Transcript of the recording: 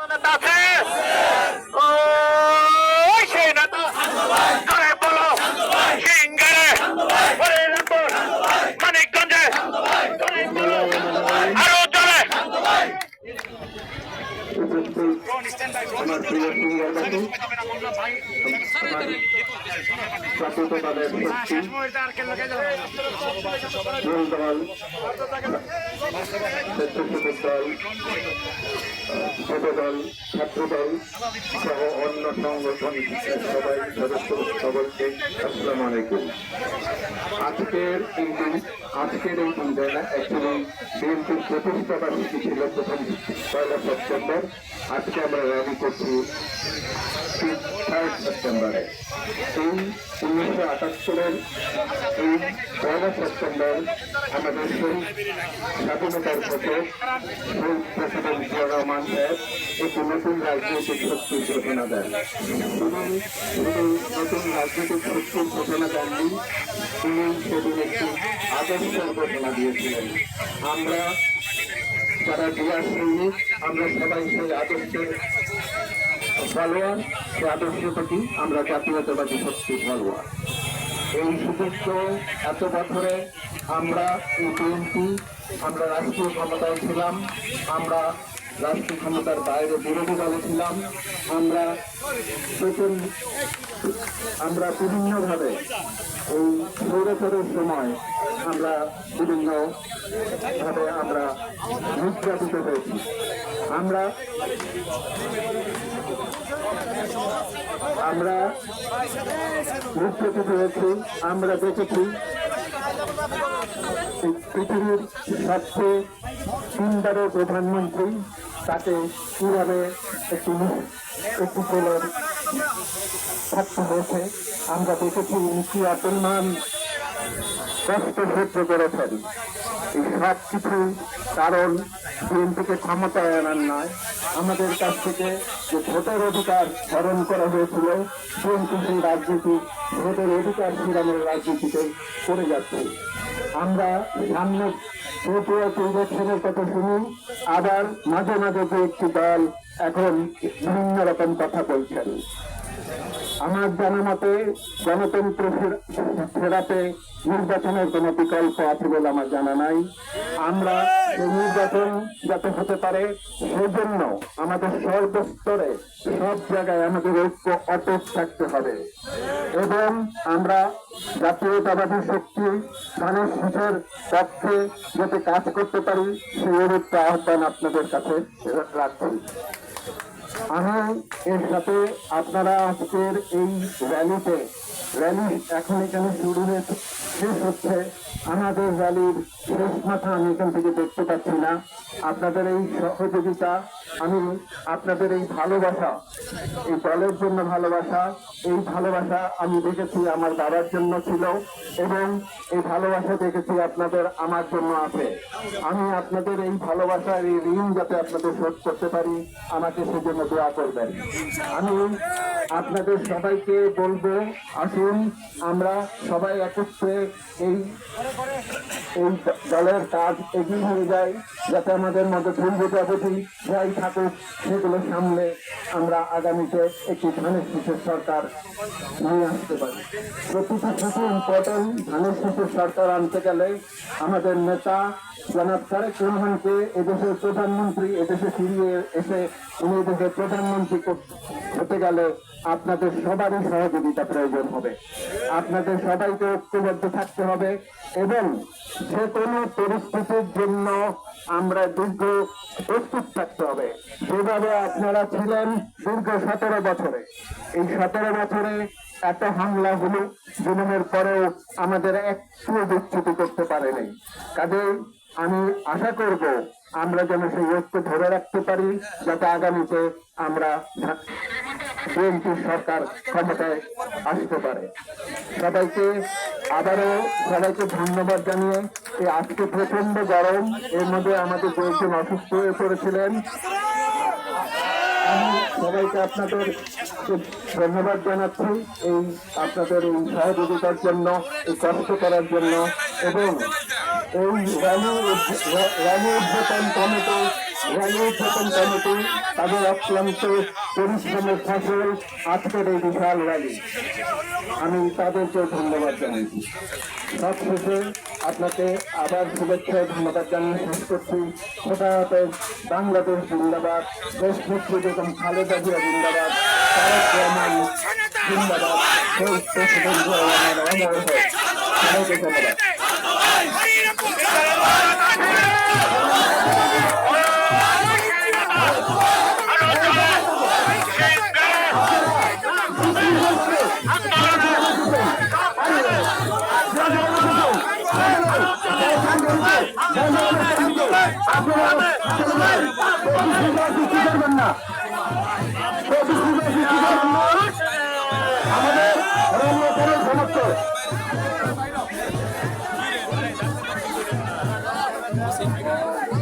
নেতা আছে ওই সেই নেতা করে বলো সিঙ্গারে হরিরামপুর মানিকগঞ্জে করে বলো আরও জলে আমার প্রিয় সিঙ্গারবাসী জাতীয়তাবাদের শক্তি মূল দল স্বেচ্ছাসেবক দল ছোট দল ছাত্র দল সহ অন্য সংগঠন সবাই সদস্য সকলকে আসসালামু আলাইকুম আজকের দিন আজকের এই দিনটা অ্যাকচুয়ালি বিএনপির প্রতিষ্ঠা বার্ষিকী ছিল প্রথম পয়লা সেপ্টেম্বর আজকে আমরা র্যালি করছি সেপ্টেম্বরে এই উনিশশো আটাত্তরের এই পয়লা সেপ্টেম্বর আমাদের সেই স্বাধীনতার ঘটে সেই প্রেসিডেন্ট জিয়া রহমান একটি নতুন রাজনৈতিক শক্তির ঘোষণা দেন। তিনি শুধু নতুন রাজনৈতিক শক্তির ঘোষণা দেননি, তিনি সেদিন একটি আদর্শের ঘোষণা দিয়েছিলেন। আমরা যারা বিয়ার সৈনিক আমরা সবাই সেই আদর্শের ফলোয়ার সে আদর্শের প্রতি আমরা জাতীয়তাবাদী শক্তি ফলোয়ার এই সুদীর্ঘ এত বছরে আমরা এই বিএনপি, আমরা রাষ্ট্রীয় ক্ষমতায় ছিলাম, আমরা রাষ্ট্রীয় ক্ষমতার বাইরে বিরোধী দলে ছিলাম আমরা প্রথম আমরা বিভিন্নভাবে এই সৌরচরের সময় আমরা বিভিন্নভাবে আমরা নির্যাতিত হয়েছি। আমরা আমরা নির্যাতিত হয়েছি। আমরা দেখেছি পৃথিবীর সবচেয়ে তিনবারের প্রধানমন্ত্রী তাকে কীভাবে একটি একটি কোলের থাকতে হয়েছে আমরা দেখেছি কি অপমান কষ্ট সহ্য করেছেন এই সব কিছু কারণ বিএনপিকে ক্ষমতায় আনার নয় আমাদের কাছ থেকে যে ভোটের অধিকার হরণ করা হয়েছিল বিএনপি সেই রাজনীতি, ভোটের অধিকার ফিরানোর রাজনীতিতে করে যাচ্ছে। আমরা সামনে তৃতীয় ইলেকশনের কথা শুনি, আবার মাঝে মাঝে যে একটি দল এখন বিভিন্ন রকম কথা বলছেন। আমার জানা মতে গণতন্ত্র ফের- ফেরাতে নির্বাচনের কোনো বিকল্প আছে বলে আমার জানা নাই। আমরা নির্বাচন যাতে হতে পারে, সেজন্য আমাদের সর্বস্তরে সব জায়গায় আমাদের ঐক্য অটুট থাকতে হবে। এবং আমরা জাতীয়তাবাদী শক্তি ধানের শীষের পক্ষে যাতে কাজ করতে পারি, সেই অনুরোধ আহ্বান আপনাদের কাছে রাখছি। আমি এর সাথে আপনারা আজকের এই র্যালিতে র্যালি এখন এখানে শুরু হয়েছে শেষ হচ্ছে। আমাদের র্যালির শেষ মাথা আমি এখান থেকে দেখতে পাচ্ছি না। আপনাদের এই সহযোগিতা, আমি আপনাদের এই ভালোবাসা, এই দলের জন্য ভালোবাসা, এই ভালোবাসা আমি দেখেছি আমার বাবার জন্য ছিল এবং এই ভালোবাসা দেখেছি আপনাদের আমার জন্য আছে। আমি আপনাদের এই ভালোবাসার এই ঋণ যাতে আপনাদের শোধ করতে পারি, আমাকে সেজন্য দোয়া করবেন। আমি আপনাদের সবাইকে বলব, আসুন, আমরা সবাই একত্রে এই এই দলের কাজ এগিয়ে হয়ে যায় যাতে আমাদের মধ্যে ভুল বোঝাবুঝি যাই থাকুক, সেগুলো সামনে আমরা আগামীতে একটি ধানের শীষের সরকার নিয়ে আসতে পারি। প্রতিটি কিছু ইম্পর্টেন্ট ধানের শীষের সরকার আনতে গেলে আমাদের নেতা জনাব তারেক রহমানকে এদেশের প্রধানমন্ত্রী, এদেশে ফিরিয়ে এসে উনি এদেশের প্রধানমন্ত্রী হতে গেলে আপনাদের সবারই সহযোগিতা প্রয়োজন হবে। আপনাদের সবাইকে ঐক্যবদ্ধ থাকতে হবে এবং যে কোনো পরিস্থিতির জন্য আমরা দীর্ঘ প্রস্তুত থাকতে হবে। যেভাবে আপনারা ছিলেন দীর্ঘ সতেরো বছরে। এই সতেরো বছরে এত হামলা হলো, জুলুমের পরেও আমাদের একটু বিচ্ছুতি করতে পারেনি। কাজে আমি আশা করব আমরা যেন সেই ধরে রাখতে পারি, যাতে আগামীতে আমরা বিএনপি সরকার ক্ষমতায় আসতে পারে। সবাইকে আবারও সবাইকে ধন্যবাদ জানিয়ে এই আজকে প্রচণ্ড গরম, এর মধ্যে আমাদের কয়েকজন অসুস্থ হয়ে পড়েছিলেন। আমি সবাইকে আপনাদের ধন্যবাদ জানাচ্ছি এই আপনাদের এই সহযোগিতার জন্য, এই কষ্ট করার জন্য। এবং এই র্যালি র্যালি উদ্বোধন কমিটি র্যালি উদ্বোধন কমিটি তাদের অক্লান্ত আমি তাদেরকে ধন্যবাদ জানাচ্ছি সবশেষে আপনাকে আবার শুভেচ্ছা ধন্যবাদ জানিয়ে শেষ করছি। খোদা বাংলাদেশ জিন্দাবাদ, দেশ নেত্রী বেগম খালেদা জিয়া জিন্দাবাদ, তারেক জিন্দাবাদ। শহীদ জিয়া রহমান অমর হোক সবাইকে ধন্যবাদ আমাদের সমাপ্ত